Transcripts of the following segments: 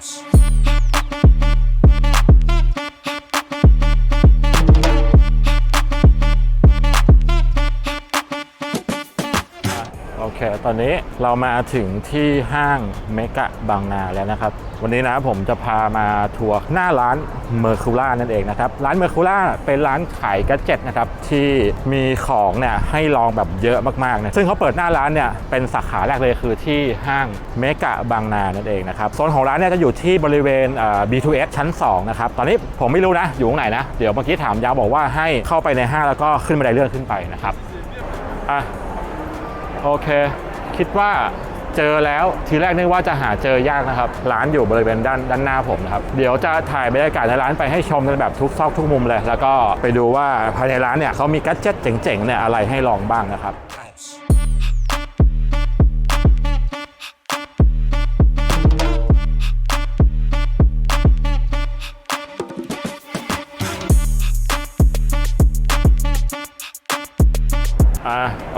โเค ตอนนี้เรามาถึงที่ห้างเมกะบางนาแล้วนะครับ วันนี้นะผมจะพามาทัวร์หน้าร้านเมอร์คูล่านั่นเองนะครับ ร้านเมอร์คูล่าเป็นร้านขายแกดเจ็ตนะครับที่มีของเนี่ยให้ลองแบบเยอะมากๆนะซึ่งเขาเปิดหน้าร้านเนี่ยเป็นสาขาแรกเลยคือที่ห้างเมกะบางนานั่นเองนะครับโซนของร้านเนี่ยจะอยู่ที่บริเวณ B2S ชั้น 2 นะครับ ตอนนี้ผมไม่รู้นะ อยู่ตรงไหนนะ เดี๋ยวเมื่อกี้ถามยาวบอกว่าให้เข้าไปในห้างแล้วก็ขึ้นบันไดเลื่อนขึ้นไปนะครับอะ โอเค คิดว่าเจอแล้วทีแรกนึกว่าจะหาเจอยากนะครับ ร้านอยู่บริเวณด้านด้านหน้าผมนะครับ เดี๋ยวจะถ่ายบรรยากาศในร้านไปให้ชมกันแบบทุกซอกทุกมุมเลย แล้วก็ไปดูว่าภายในร้านเนี่ยเขามีกัจเจ็ตเจ๋งๆเนี่ยอะไรให้ลองบ้างนะครับ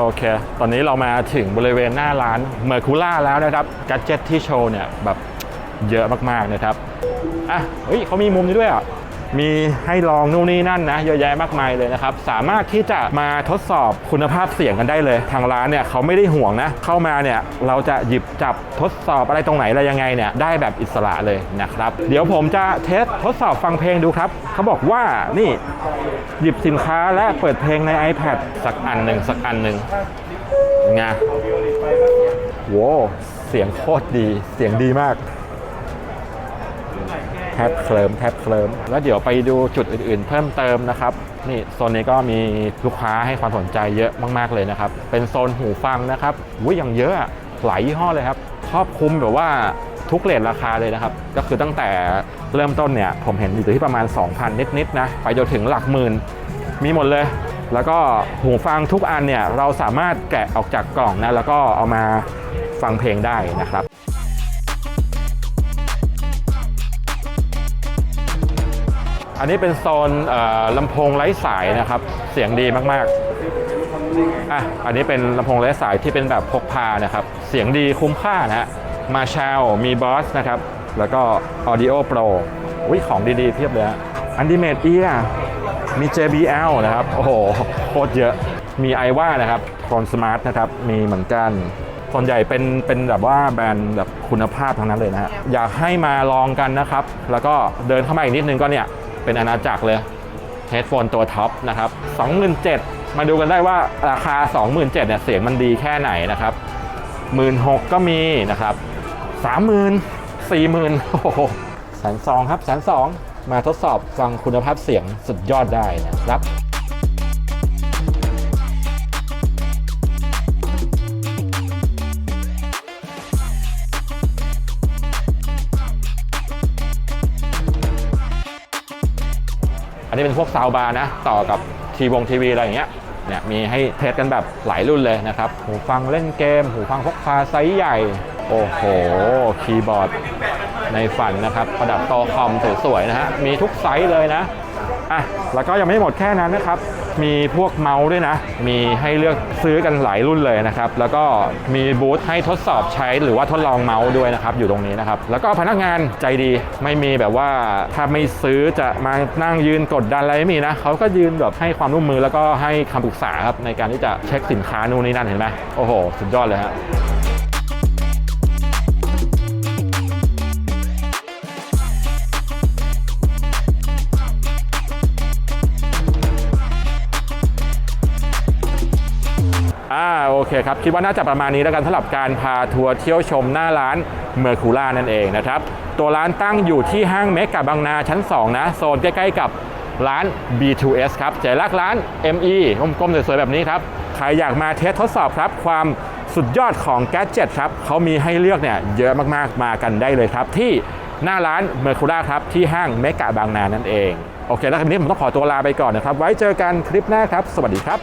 โอเค ตอนนี้เรามาถึงบริเวณหน้าร้านเมอร์คูล่าแล้วนะครับกัจเจ็ตที่โชว์เนี่ยแบบเยอะมากๆนะครับ อะ เฮ้ยเขามีมุมนี้ด้วยอะ มีให้ลองนู่นนี่นั่นนะเยอะแยะมากมายเลยนะครับ สามารถที่จะมาทดสอบคุณภาพเสียงกันได้เลย ทางร้านเนี่ยเขาไม่ได้ห่วงนะ เข้ามาเนี่ยเราจะหยิบจับทดสอบอะไรตรงไหนอะไรยังไงเนี่ยได้แบบอิสระเลยนะครับ เดี๋ยวผมจะเทสทดสอบฟังเพลงดูครับ เขาบอกว่านี่หยิบสินค้าและเปิดเพลงใน iPad สักอันหนึ่งสักอันหนึ่งไงโว้เสียงโคตรดีเสียงดีมาก บเคลิมแทบเคลิมแล้วเดี๋ยวไปดูจุดอื่นๆ เพิ่มเติมนะครับนี่โซนนี้ก็มีลูกค้าให้ความสนใจเยอะมากๆเลยนะครับ เป็นโซนหูฟังนะครับอุ้ยอย่างเยอะอะหลายยี่ห้อเลยครับครอบคลุมแบบว่าทุกเลทราคาเลยนะครับ ก็คือตั้งแต่เริ่มต้นเนี่ย ผมเห็นอยู่ที่ประมาณ 2,000 นิดๆนะ ไปจนถึงหลักหมื่น มีหมดเลย แล้วก็หูฟังทุกอันเนี่ย เราสามารถแกะออกจากกล่องนะ แล้วก็เอามาฟังเพลงได้นะครับ อันนี้เป็นโซนลำโพงไร้สายนะครับ เสียงดีมากๆอะอันนี้เป็นลำโพงไร้สายที่เป็นแบบพกพานะครับ เสียงดีคุ้มค่านะฮะมาชาลมีบอสนะครับ แล้วก็ Audio Pro อุ้ยของดีๆ เพียบเลยอันดิเมตเอียมี JBL นะครับ โอ้โหโคตรเยอะ มี i อว่านะครับโฟนสมาร์ทนะครับ มีเหมือนกัน ส่วนใหญ่เป็นเป็นแบบว่าแบรนด์แบบคุณภาพทั้งนั้นเลยนะฮะ อยากให้มาลองกันนะครับ แล้วก็เดินเข้ามาอีกนิดนึงก็เนี่ย เป็นอาณาจักรเลยเฮดโฟนตัวท็อปนะครับ27,000มาดูกันได้ว่าราคา 27,000เนี่ยเสียงมันดีแค่ไหนนะครับ16,000ก็มีนะครับ30,000 40,000โอ้โหแสนสองครับแสนสองมาทดสอบฟังคุณภาพเสียงสุดยอดได้นะครับ อันนี้เป็นพวกซาวบาร์นะ ต่อกับทีวงทีวีอะไรอย่างเงี้ยเนี่ยมีให้เทสกันแบบหลายรุ่นเลยนะครับ หูฟังเล่นเกม หูฟังพกพาไซส์ใหญ่ โอ้โห คีย์บอร์ดในฝันนะครับ ประดับตอคอมสวยๆนะฮะ มีทุกไซส์เลยนะอะแล้วก็ยังไม่หมดแค่นั้นนะครับ มีพวกเมาส์ด้วยนะ มีให้เลือกซื้อกันหลายรุ่นเลยนะครับ แล้วก็มีบูธให้ทดสอบใช้หรือว่าทดลองเมาส์ด้วยนะครับ อยู่ตรงนี้นะครับ แล้วก็พนักงานใจดีไม่มีแบบว่าถ้าไม่ซื้อจะมานั่งยืนกดดันอะไรไม่มีนะเขาก็ยืนแบบให้ความร่วมมือแล้วก็ให้คำปรึกษาครับในการที่จะเช็คสินค้านู่นนี่นั่นเห็นไหมโอ้โหสุดยอดเลยฮะ เคครับ คิดว่าน่าจะประมาณนี้แล้วกันสำหรับการพาทัวร์เที่ยวชมหน้าร้านเมอร์คูล่านั่นเองนะครับ ตัวร้านตั้งอยู่ที่ห้างเมกะบางนาชั้น 2 นะ โซนใกล้ๆกับร้าน B2S ครับใจรักร้าน ME กลมๆสวยๆแบบนี้ครับ ใครอยากมาเทสทดสอบครับ ความสุดยอดของแก d เจ็ตครับเขามีให้เลือกเนี่ยเยอะมากๆมากันได้เลยครับ ที่หน้าร้านเมอร์คูล่าครับ ที่ห้างเมกะบางนานั่นเอง โอเค แล้วคลิปนี้ผมต้องขอตัวลาไปก่อนนะครับ ไว้เจอกันคลิปหน้าครับ สวัสดีครับ